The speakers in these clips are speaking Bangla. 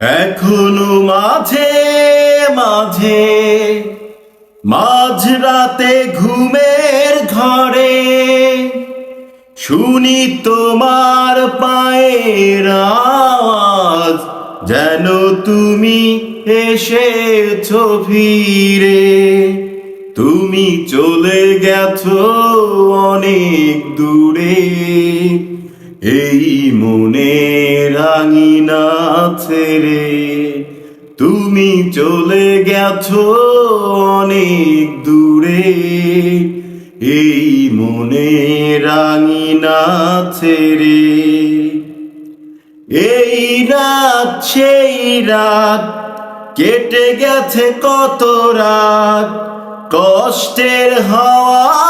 এখনও মাঝে মাঝে মাঝরাতে ঘুমের ঘরে শুনি তোমার পায়ের আওয়াজ, যেন তুমি এসেছ ফিরে। তুমি চলে গেছো অনেক দূরে। এই মনে রাঙিনা ছেড়ে তুমি চলে গেছো অনেক দূরে। এই মনে রাঙিনা ছেড়ে এই রাত, সেই রাত, কেটে গেছে কত রাত। কষ্টের হাওয়া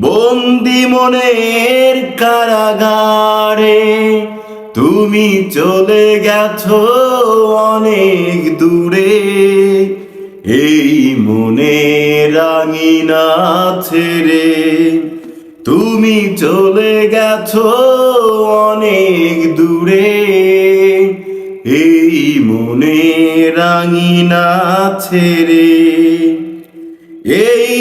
বন্দি মনের কারাগারে তুমি চলে গেছো অনেক দূরে। এই মনে রাঙিনা ছেড়ে তুমি চলে গেছো অনেক দূরে। এই মনে রাঙিনা ছেড়ে এই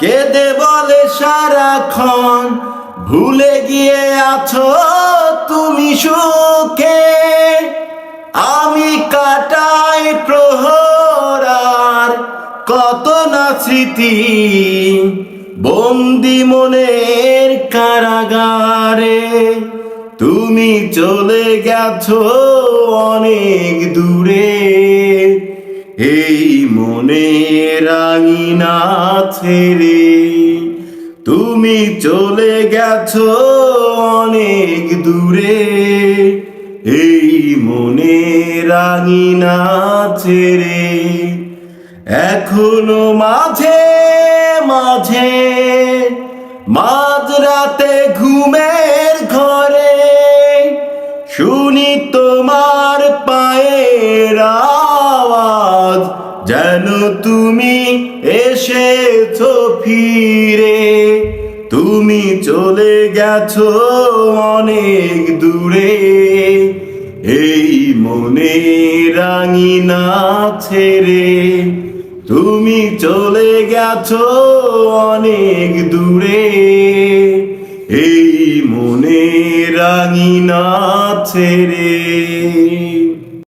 কেঁদে বলে সারাক্ষণ, ভুলে গিয়ে আছো তুমি সুখে। আমি কাটাই প্রহরার কত না স্মৃতি, বন্দি মনের কারাগারে। তুমি চলে গেছো অনেক দূরে, এই মনে রাঙিনা ছেড়ে তুমি চলে গেছো অনেক দূরে। এই মনে রাঙিনা ছেড়ে এখনও মাঝে মাঝে মাঝরাতে ঘুমের ঘরে। শুনি যেন তুমি এসেছ ফিরে, তুমি চলে গেছো অনেক দূরে। এই মনে রাঙিনা ছেড়ে তুমি চলে গেছো অনেক দূরে। এই মনে রাঙিনা ছেড়ে